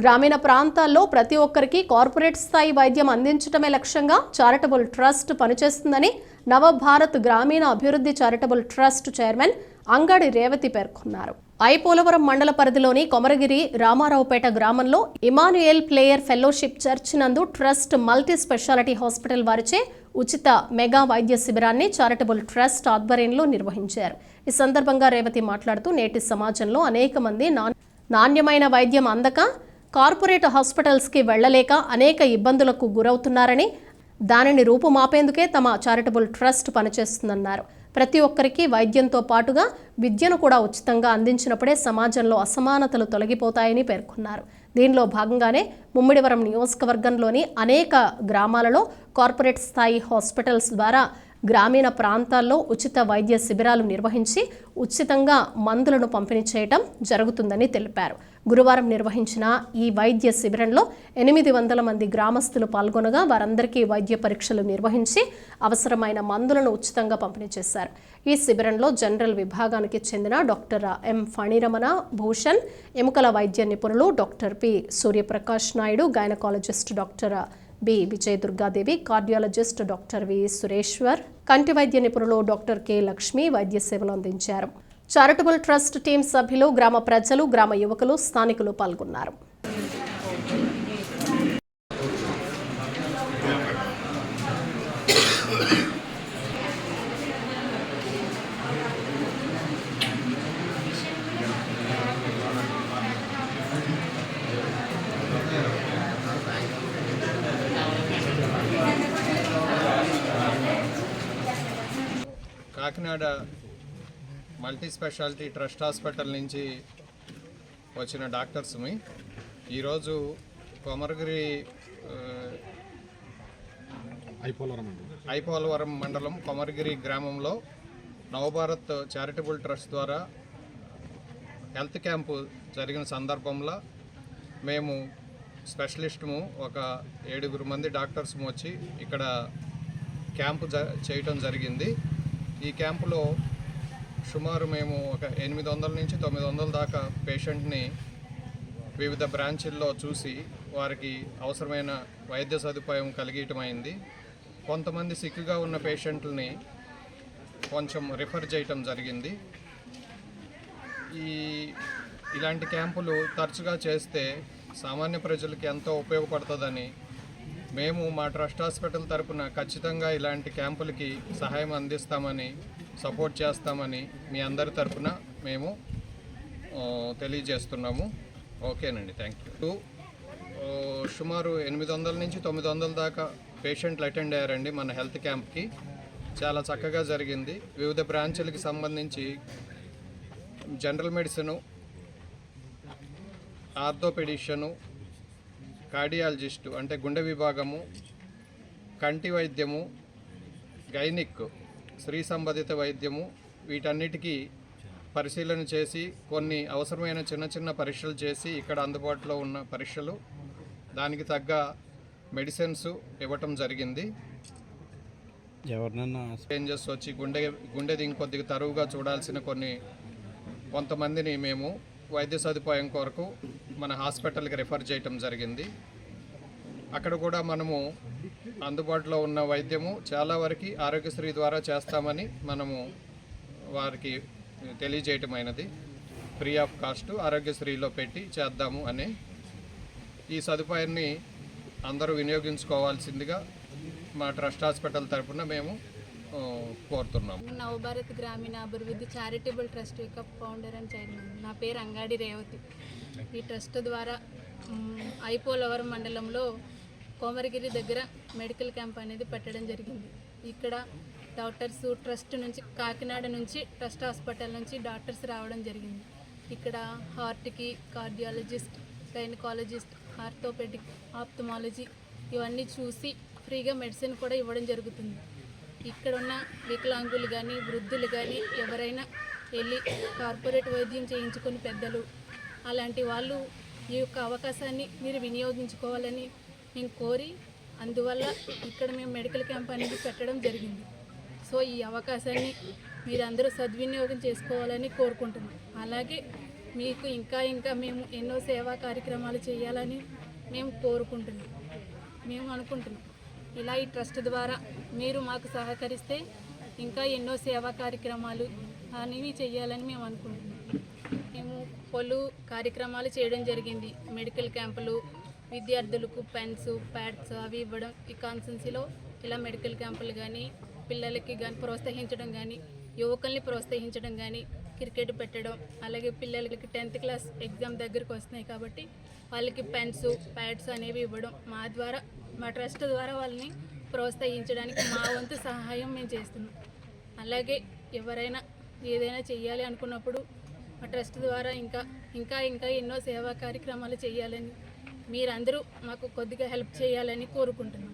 గ్రామీణ ప్రాంతాల్లో ప్రతి ఒక్కరికి కార్పొరేట్ స్థాయి వైద్యం అందించడమే లక్ష్యంగా చారిటబుల్ ట్రస్ట్ పనిచేస్తుందని నవభారత్ గ్రామీణ అభివృద్ధి చారిటబుల్ ట్రస్ట్ చైర్మన్ అంగడి రేవతి పేర్కొన్నారు. ఐపోలవరం మండల పరిధిలోని కొమరగిరి రామారావుపేట గ్రామంలో ఇమానుయేల్ ప్లేయర్ ఫెలోషిప్ చర్చ్ నందు ట్రస్ట్ మల్టీ స్పెషాలిటీ హాస్పిటల్ వారిచే ఉచిత మెగా వైద్య శిబిరాన్ని చారిటబుల్ ట్రస్ట్ ఆధ్వర్యంలో నిర్వహించారు. ఈ సందర్భంగా రేవతి మాట్లాడుతూ నేటి సమాజంలో అనేక మంది నాణ్యమైన వైద్యం అందక కార్పొరేట్ హాస్పిటల్స్కి వెళ్ళలేక అనేక ఇబ్బందులకు గురవుతున్నారని దానిని రూపుమాపేందుకే తమ చారిటబుల్ ట్రస్ట్ పనిచేస్తుందన్నారు. ప్రతి ఒక్కరికి వైద్యంతో పాటుగా విద్యను కూడా ఉచితంగా అందించినప్పుడే సమాజంలో అసమానతలు తొలగిపోతాయని పేర్కొన్నారు. దీనిలో భాగంగానే ముమ్మిడివరం నియోజకవర్గంలోని అనేక గ్రామాలలో కార్పొరేట్ స్థాయి హాస్పిటల్స్ ద్వారా గ్రామీణ ప్రాంతాల్లో ఉచిత వైద్య శిబిరాలు నిర్వహించి ఉచితంగా మందులను పంపిణీ చేయడం జరుగుతుందని తెలిపారు. గురువారం నిర్వహించిన ఈ వైద్య శిబిరంలో ఎనిమిది వందల మంది గ్రామస్తులు పాల్గొనగా వారందరికీ వైద్య పరీక్షలు నిర్వహించి అవసరమైన మందులను ఉచితంగా పంపిణీ చేశారు. ఈ శిబిరంలో జనరల్ విభాగానికి చెందిన డాక్టర్ ఎం ఫణిరమణ భూషణ్ ఎముకల వైద్య నిపుణులు doctor P Suryaprakash Naidu gynaecologist doctor B. Vijaya Durgadevi cardiologist doctor V. Sureshwar కంటి వైద్య నిపుణులు డాక్టర్ కె. లక్ష్మి వైద్య సేవలు అందించారు. చారిటబుల్ ట్రస్ట్ టీం సభ్యులు గ్రామ ప్రజలు గ్రామ యువకులు స్థానికులు పాల్గొన్నారు. Kakinada multi speciality trust hospital నుంచి వచ్చిన డాక్టర్స్మి ఈరోజు కొమరగిరి ఐపోలవరం మండలం కొమరగిరి గ్రామంలో నవభారత్ చారిటబుల్ ట్రస్ట్ ద్వారా హెల్త్ క్యాంపు జరిగిన సందర్భంలో మేము స్పెషలిస్టుము ఒక ఏడుగురు మంది డాక్టర్స్ వచ్చి ఇక్కడ క్యాంపు జ చేయటం జరిగింది. ఈ క్యాంపులో సుమారు మేము ఒక ఎనిమిది వందల నుంచి తొమ్మిది వందల దాకా పేషెంట్ని వివిధ బ్రాంచీల్లో చూసి వారికి అవసరమైన వైద్య సదుపాయం కలిగించమైంది కొంతమంది సిక్కుగా ఉన్న పేషెంట్లని కొంచెం రిఫర్ చేయటం జరిగింది. ఈ ఇలాంటి క్యాంపులు తరచుగా చేస్తే సామాన్య ప్రజలకి ఎంతో ఉపయోగపడుతుందని మేము మా ట్రస్ట్ హాస్పిటల్ తరపున ఖచ్చితంగా ఇలాంటి క్యాంపులకి సహాయం అందిస్తామని సపోర్ట్ చేస్తామని మీ అందరి తరపున మేము తెలియజేస్తున్నాము. ఓకేనండి థ్యాంక్ యూ. సుమారు ఎనిమిది వందల నుంచి తొమ్మిది వందల దాకా పేషెంట్లు అటెండ్ అయ్యారండి మన హెల్త్ క్యాంప్కి. చాలా చక్కగా జరిగింది. వివిధ బ్రాంచులకి సంబంధించి జనరల్ మెడిసిను ఆర్థోపెడిషను కార్డియాలజిస్టు అంటే గుండె విభాగము కంటి వైద్యము గైనిక్ స్త్రీ సంబంధిత వైద్యము వీటన్నిటికీ పరిశీలన చేసి కొన్ని అవసరమైన చిన్న చిన్న పరీక్షలు చేసి ఇక్కడ అందుబాటులో ఉన్న పరీక్షలు దానికి తగ్గ మెడిసిన్స్ ఇవ్వటం జరిగింది. ఎవరినన్నా చేంజెస్ వచ్చి గుండె గుండెది ఇంకొద్దిగా తరువుగా చూడాల్సిన కొన్ని కొంతమందిని మేము వైద్య సదుపాయం కొరకు మన హాస్పిటల్కి రిఫర్ చేయటం జరిగింది. అక్కడ కూడా మనము అందుబాటులో ఉన్న వైద్యము చాలా వరకు ఆరోగ్యశ్రీ ద్వారా చేస్తామని మనము వారికి తెలియజేయటమైనది. ఫ్రీ ఆఫ్ కాస్ట్ ఆరోగ్యశ్రీలో పెట్టి చేద్దాము అని ఈ సదుపాయాన్ని అందరూ వినియోగించుకోవాల్సిందిగా మా ట్రస్ట్ హాస్పిటల్ తరఫున మేము కోరుతున్నాం. నవభారత్ గ్రామీణ అభివృద్ధి చారిటబుల్ ట్రస్ట్ యొక్క ఫౌండర్ అండ్ చైర్మన్ నా పేరు అంగాడి రేవతి. ఈ ట్రస్ట్ ద్వారా ఐపోలవరం మండలంలో కోమరగిరి దగ్గర మెడికల్ క్యాంప్ అనేది పెట్టడం జరిగింది. ఇక్కడ డాక్టర్స్ ట్రస్ట్ నుంచి కాకినాడ నుంచి ట్రస్ట్ హాస్పిటల్ నుంచి డాక్టర్స్ రావడం జరిగింది. ఇక్కడ హార్ట్కి కార్డియాలజిస్ట్ గైనకాలజిస్ట్ ఆర్థోపెడిక్ ఆప్థమాలజీ ఇవన్నీ చూసి ఫ్రీగా మెడిసిన్ కూడా ఇవ్వడం జరుగుతుంది. ఇక్కడ ఉన్న వికలాంగులు కానీ వృద్ధులు కానీ ఎవరైనా వెళ్ళి కార్పొరేట్ వైద్యం చేయించుకుని పెద్దలు అలాంటి వాళ్ళు ఈ యొక్క అవకాశాన్ని మీరు వినియోగించుకోవాలని నేను కోరి అందువల్ల ఇక్కడ మేము మెడికల్ క్యాంప్ అనేది పెట్టడం జరిగింది. సో ఈ అవకాశాన్ని మీరందరూ సద్వినియోగం చేసుకోవాలని కోరుకుంటున్నాం. అలాగే మీకు ఇంకా ఇంకా మేము ఎన్నో సేవా కార్యక్రమాలు చేయాలని మేము కోరుకుంటున్నాం. మేము అనుకుంటున్నాం. ఇలా ఈ ట్రస్ట్ ద్వారా మీరు మాకు సహకరిస్తే ఇంకా ఎన్నో సేవా కార్యక్రమాలు అనేవి చేయాలని మేము అనుకుంటున్నాం. మేము పలు కార్యక్రమాలు చేయడం జరిగింది. మెడికల్ క్యాంపులు విద్యార్థులకు పెన్స్ ప్యాడ్స్ అవి ఇవ్వడం ఈ కాన్సెన్సీలో ఇలా మెడికల్ క్యాంపులు కానీ పిల్లలకి కానీ ప్రోత్సహించడం కానీ యువకుల్ని ప్రోత్సహించడం కానీ క్రికెట్ పెట్టడం అలాగే పిల్లలకి టెన్త్ క్లాస్ ఎగ్జామ్ దగ్గరికి వస్తున్నాయి కాబట్టి వాళ్ళకి పెన్స్ ప్యాడ్స్ అనేవి ఇవ్వడం మా ద్వారా మా ట్రస్ట్ ద్వారా వాళ్ళని ప్రోత్సహించడానికి మా వంతు సహాయం మేము చేస్తున్నాం. అలాగే ఎవరైనా ఏదైనా చేయాలి అనుకున్నప్పుడు మా ట్రస్ట్ ద్వారా ఇంకా ఇంకా ఇంకా ఎన్నో సేవా కార్యక్రమాలు చేయాలని మీరందరూ మాకు కొద్దిగా హెల్ప్ చేయాలని కోరుకుంటున్నాం.